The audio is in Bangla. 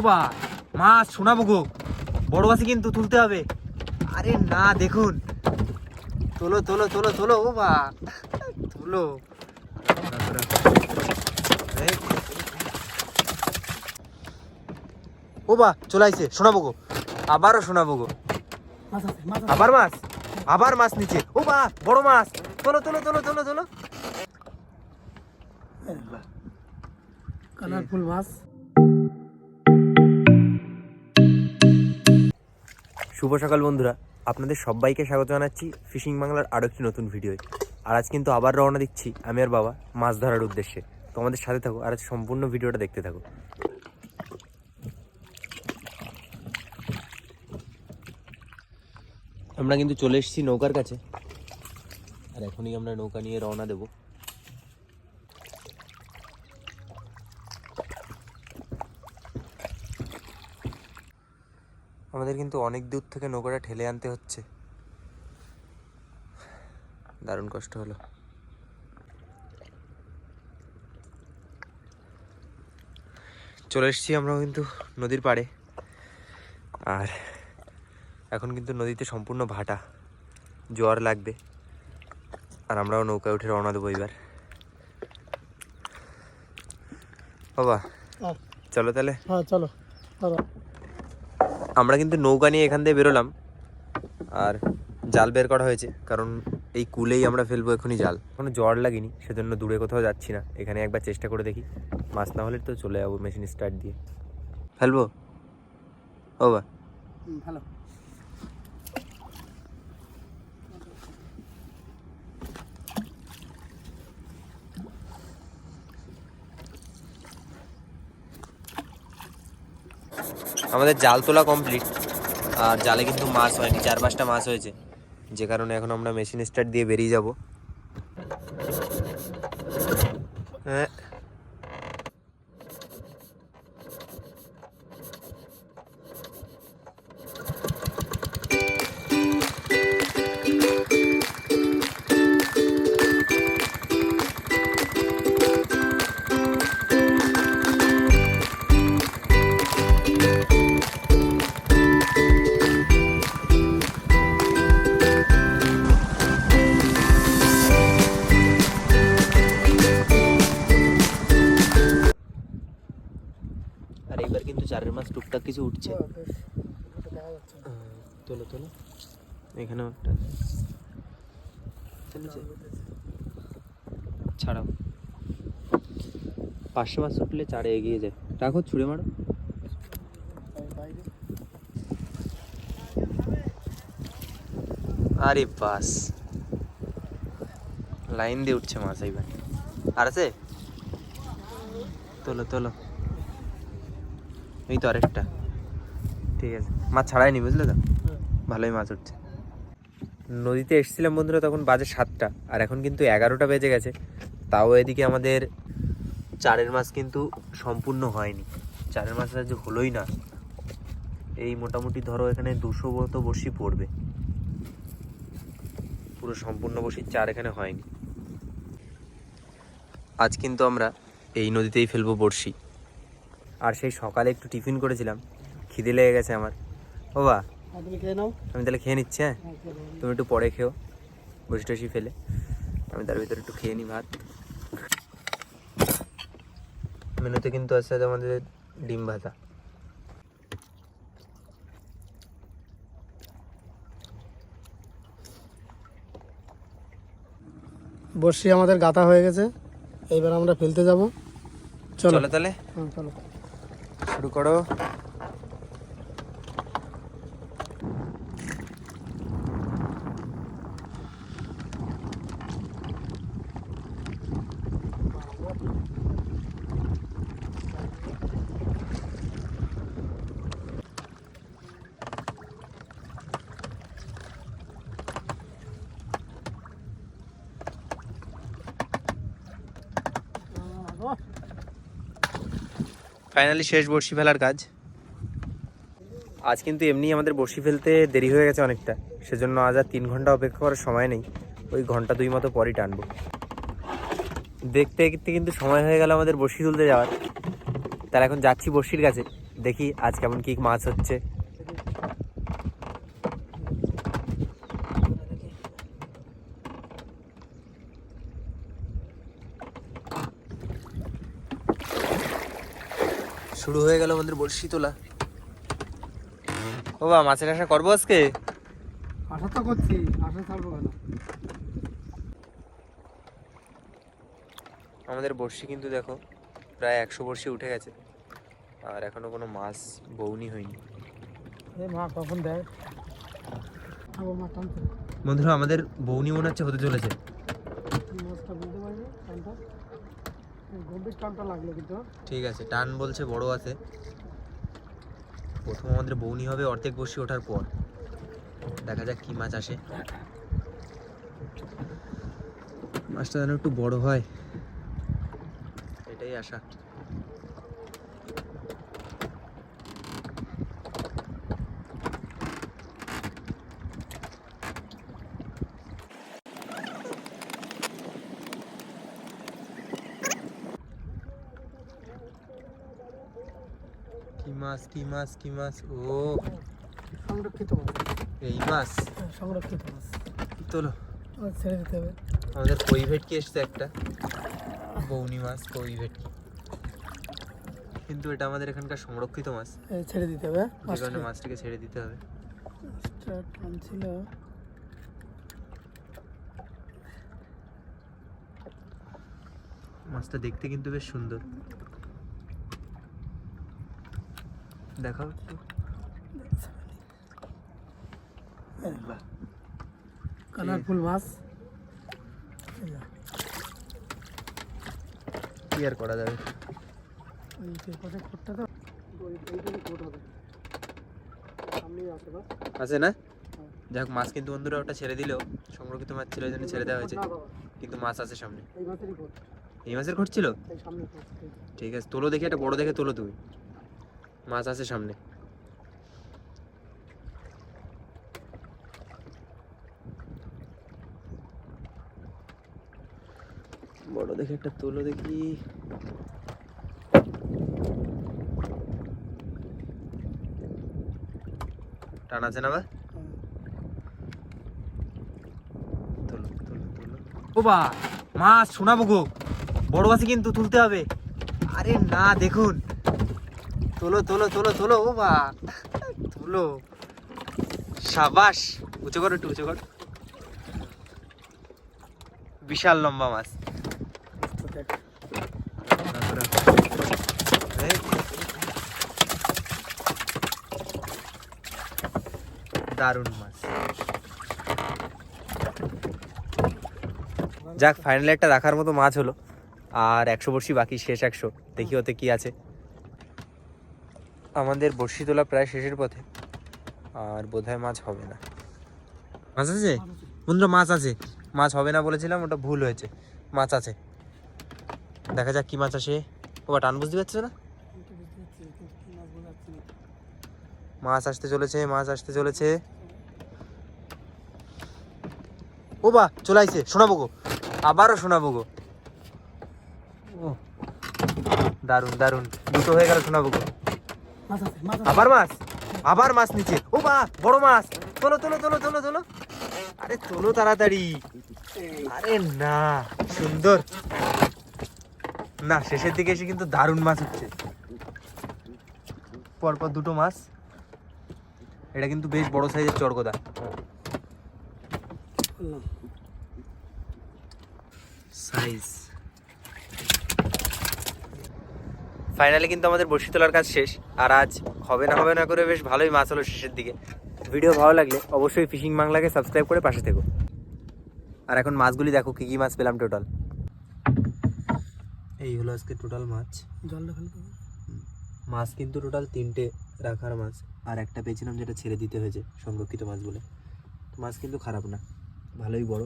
বা মাছ শোনাবো গো। বড় মাছই কিন্তু তুলতে হবে। আরে না, দেখুন। তোলো তোলো তোলো তোলো, ও বা। তোলো। ও বা, চলে আইছে, শোনাবো গো। আবারও শোনাবো গো। মাছ মাছ আবার মাছ? আবার মাছ নিচে। ও বা, বড় মাছ। তোলো তোলো তোলো তোলো তোলো। কালারফুল মাছ। শুভ সকাল বন্ধুরা। আপনাদের সবাইকে স্বাগত জানাচ্ছি ফিশিং বাংলার আরও একটি নতুন ভিডিওয় আর আজ কিন্তু আবার রওনা দিচ্ছি আমি আর বাবা মাছ ধরার উদ্দেশ্যে। তো আমাদের সাথে থাকো আর আজ সম্পূর্ণ ভিডিওটা দেখতে থাকো। আমরা কিন্তু চলে এসেছি নৌকার কাছে। আর এখনই আমরা নৌকা নিয়ে রওনা দেব। আমাদের কিন্তু অনেক দূর থেকে নৌকাটা ঠেলে আনতে হচ্ছে। দারুণ কষ্ট হলো। চলে এসেছি আমরাও কিন্তু নদীর পাড়ে। আর এখন কিন্তু নদীতে সম্পূর্ণ ভাটা। জোয়ার লাগবে। আর আমরাও নৌকায় উঠে রওনা দেবো এবার বাবা। চলো তাহলে। হ্যাঁ চলো। চলো আমরা কিন্তু নৌকা নিয়ে এখান থেকে বেরোলাম। আর জাল বের করা হয়েছে, কারণ এই কুলেই আমরা ফেলব এখনই জাল। কোনো জ্বর লাগেনি, সেজন্য দূরে কোথাও যাচ্ছি না। এখানে একবার চেষ্টা করে দেখি। মাছ না হলে তো চলে যাব মেশিন স্টার্ট দিয়ে। ফেলব? ও বা। ভালো আমাদের জাল তোলা কমপ্লিট আর জালে কিন্তু মাছ হয়নি, চার পাঁচটা মাছ হয়েছে। যে কারণে এখন আমরা মেশিন স্টার্ট দিয়ে বেরিয়ে যাব। হ্যাঁ। আর এইবার কিন্তু চারের মাছ টুকটাক কিছু উঠছে। হ্যাঁ। তোলো তোলো। এখানেও একটা। ছাড়াও। পাঁচশো মাছ উঠলে চারে এগিয়ে যায়। রাখো ছুঁড়ে মারো। আরে বাস। লাইন দিয়ে উঠছে মাছ এইবার। আর আছে? তোলো তোলো। এই তো আরেকটা। ঠিক আছে। মাছ ছাড়াইনি বুঝলে তো। ভালোই মাছ উঠছে। নদীতে এসেছিলাম বন্ধুরা তখন বাজে সাতটা, আর এখন কিন্তু এগারোটা বেজে গেছে। তাও এদিকে আমাদের চারের মাছ কিন্তু সম্পূর্ণ হয়নি। চারের মাছ আজ হলোই না। এই মোটামুটি ধরো এখানে দুশো মতো বসি পড়বে। পুরো সম্পূর্ণ বসির চার এখানে হয়নি। আজ কিন্তু আমরা এই নদীতেই ফেলব বড়শি। আর সেই সকালে একটু টিফিন করেছিলাম। খিদে লেগে গেছে আমার। ও বা আমি তাহলে খেয়ে নিচ্ছি হ্যাঁ? হ্যাঁ। তুমি একটু পরে খেও। বসি টসি ফেলে। আমি তার ভিতরে একটু খেয়ে নিই ভাত। মেনুতে কিন্তু আছে আমাদের ডিম ভাজা। বর্ষি আমাদের গাতা হয়ে গেছে। এইবার আমরা ফেলতে যাব। চলো। চলো তাহলে। হ্যাঁ, চলো। শুরু করো ফাইনালি শেষ বর্ষি ফেলার কাজ। আজ কিন্তু এমনি আমাদের বর্ষি ফেলতে দেরি হয়ে গেছে অনেকটা। সেজন্য আজ আর তিন ঘণ্টা অপেক্ষা করার সময় নেই। ওই ঘণ্টা দুই মতো পরই টানবো। দেখতে দেখতে কিন্তু সময় হয়ে গেল আমাদের বর্ষি তুলতে যাওয়ার। তার এখন যাচ্ছি বর্ষির কাছে। দেখি আজ কেমন কি মাছ হচ্ছে। শুরু হয়ে গেল আমাদের বড়শি তোলা। ও বা মাছের আশা করব আজকে? আশা তো করছি আশা ছাড়বো কেন? আমাদের বড়শি কিন্তু দেখো প্রায় একশো বড়শি উঠে গেছে। আর এখনও কোনো মাছ বৌনি হয়নি। মা কখন দেয়? বন্ধুরা আমাদের বৌনি মনে হচ্ছে হতে চলেছে এই মাছটা বুঝতে পারিনি টানটা এই গম্ভীর টানটা লাগল কিন্তু। ঠিক আছে, টান বলছে বড় আছে। প্রথম আমাদের বৌনি হবে, অর্ধেক বসি ওঠার পর। দেখা যাক কি মাছ আসে। মাছটা যেন একটু বড় হয়। এটাই আশা। মাছ কি মাছ কি মাছ ও। সংরক্ষিত মাছ। এই মাছ? হ্যাঁ, সংরক্ষিত মাছ। তোলো। ছেড়ে দিতে হবে। আমাদের কই ভেটকি এসছে একটা। বৌনি মাছ কই ভেটকি। কিন্তু এটা আমাদের এখানকার সংরক্ষিত মাছ। ছেড়ে দিতে হবে যে কারণে মাছটাকে ছেড়ে দিতে হবে। টানছিল মাছটা দেখতে কিন্তু বেশ সুন্দর। দেখাও একটু। কালারফুল মাছ। কি আর করা যাবে? আছে না? যাক মাছ কিন্তু বন্ধুরা ওটা ছেড়ে দিলেও সংরক্ষিত মাছ ছিল ওই জন্য ছেড়ে দেওয়া হয়েছে। কিন্তু মাছ আছে সামনে। এই মাছের ঘটছিল। ঠিক আছে তোলো দেখে একটা বড় দেখে তোলো তুমি। মাছ আছে সামনে। বড় দেখে, একটা তুলো দেখি। টান আছে না মাছ শোনাবো গো। বড় আছে কিন্তু তুলতে হবে। আরে না, দেখুন। তোলো তোলো তোলো তোলো ও বা তোলো সাবাস। উঁচু করো একটু, উঁচু করো। বিশাল লম্বা মাছ। দারুণ মাছ। যাক ফাইনালি একটা রাখার মতো মাছ হলো। আর একশো বড়শি বাকি, শেষ একশো। দেখি ওতে কি আছে। আমাদের বড়শি তোলা প্রায় শেষের পথে। আর বোধহয় মাছ হবে না। মাছ আছে? বন্ধুরা, মাছ আছে। মাছ হবে না বলেছিলাম, ওটা ভুল হয়েছে। মাছ আছে। দেখা যাক কি মাছ আসে। ও টান বুঝতে পারছ না? মাছ আসতে চলেছে, মাছ আসতে চলেছে। ও বা চলে আইছে। শোনাবো গো। আবারও শোনাবো গো। ও দারুণ দারুণ দুটো হয়ে গেল, শোনাবো গো। আবার মাছ? আবার মাছ নিচে। ও বা বড় মাছ। তোলো তোলো তোলো তোলো তোলো আরে তোলো তাড়াতাড়ি। আরে না সুন্দর। না শেষের দিকে এসে কিন্তু দারুণ মাছ হচ্ছে। পরপর দুটো মাছ। এটা কিন্তু বেশ বড় সাইজের বললাম। সাইজ ফাইনালি কিন্তু আমাদের বড়শি তোলার কাজ শেষ আর আজ হবে না হবে না করে বেশ ভালোই মাছ হলো শেষের দিকে। ভিডিও ভালো লাগলে অবশ্যই ফিশিং বাংলাকে সাবস্ক্রাইব করে পাশে থেকো। আর এখন মাছগুলি দেখো কি কী মাছ পেলাম টোটাল এই হলো আজকে টোটাল মাছ। ফেলতে মাছ কিন্তু টোটাল তিনটে রাখার মাছ। আর একটা পেয়েছিলাম যেটা ছেড়ে দিতে হয়েছে সংরক্ষিত মাছ বলে। মাছ কিন্তু খারাপ না ভালোই বড়।